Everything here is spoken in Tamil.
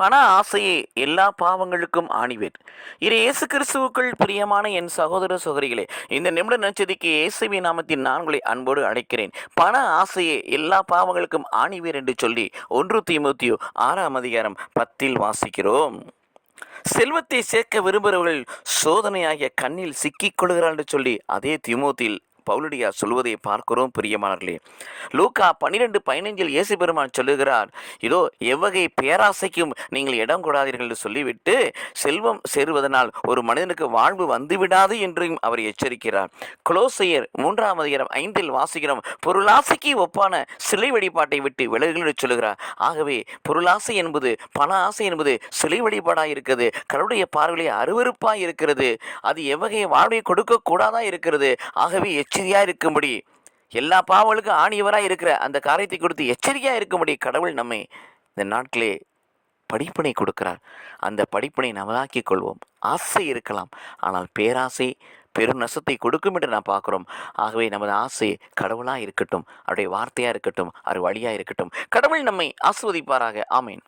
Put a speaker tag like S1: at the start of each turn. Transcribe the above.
S1: பண ஆசையே எல்லா பாவங்களுக்கும் ஆணிவேர் இது இயேசு கிறிஸ்துவுக்குள் பிரியமான என் சகோதர சகோதரிகளே இந்த நிமிட நச்சதிக்கு இயேசுவி நாமத்தின் நான்களை அன்போடு அழைக்கிறேன். பண ஆசையே எல்லா பாவங்களுக்கும் ஆணிவேர் என்று சொல்லி ஒன்று திமுத்தியோ ஆறாம் அதிகாரம் பத்தில் வாசிக்கிறோம். செல்வத்தை சேர்க்க விரும்புகிறவர்கள் சோதனையாகிய கண்ணில் சிக்கிக் கொள்கிறார் என்று சொல்லி அதே திமுத்தில் பவுலடியா சொல்வதை பார்க்கிறோம் பிரியமானர்களே லூக்கா பன்னிரெண்டு பதினைஞ்சில் இயேசு பெருமான் சொல்லுகிறார் இதோ எவ்வகை பேராசைக்கும் நீங்கள் இடம் கூடாதீர்கள் என்று சொல்லிவிட்டு செல்வம் சேருவதனால் ஒரு மனிதனுக்கு வாழ்வு வந்துவிடாது என்றும் அவர் எச்சரிக்கிறார். குலோசையர் மூன்றாம் அதிகாரம் ஐந்தில் வாசிக்கிறோம் பொருளாசைக்கு ஒப்பான சிலை வழிபாட்டை விட்டு விலகுகள் என்று சொல்லுகிறார். ஆகவே பொருளாசை என்பது பண ஆசை என்பது சிலை வழிபாடாக இருக்கிறது கடவுளுடைய பார்வையிலே அருவறுப்பாக இருக்கிறது அது எவ்வகை வாழ்வை கொடுக்க கூடாதா இருக்கிறது. ஆகவே எச்சரிக்கையாக இருக்கும்படி எல்லா பாவங்களுக்கும் ஆணியவராக இருக்கிற அந்த காரியத்தை கொடுத்து எச்சரிக்கையாக இருக்கும்படி கடவுள் நம்மை இந்த நாட்களே படிப்பினை கொடுக்கிறார். அந்த படிப்பினை நமதாக்கிக் கொள்வோம். ஆசை இருக்கலாம். ஆனால் பேராசை பெரும் நசத்தை கொடுக்கும் என்று நான் பார்க்குறோம். ஆகவே நமது ஆசை கடவுளாக இருக்கட்டும் அவருடைய வார்த்தையாக இருக்கட்டும் அவர் வழியாக இருக்கட்டும். கடவுள் நம்மை ஆஸ்வதிப்பாராக. ஆமேன்.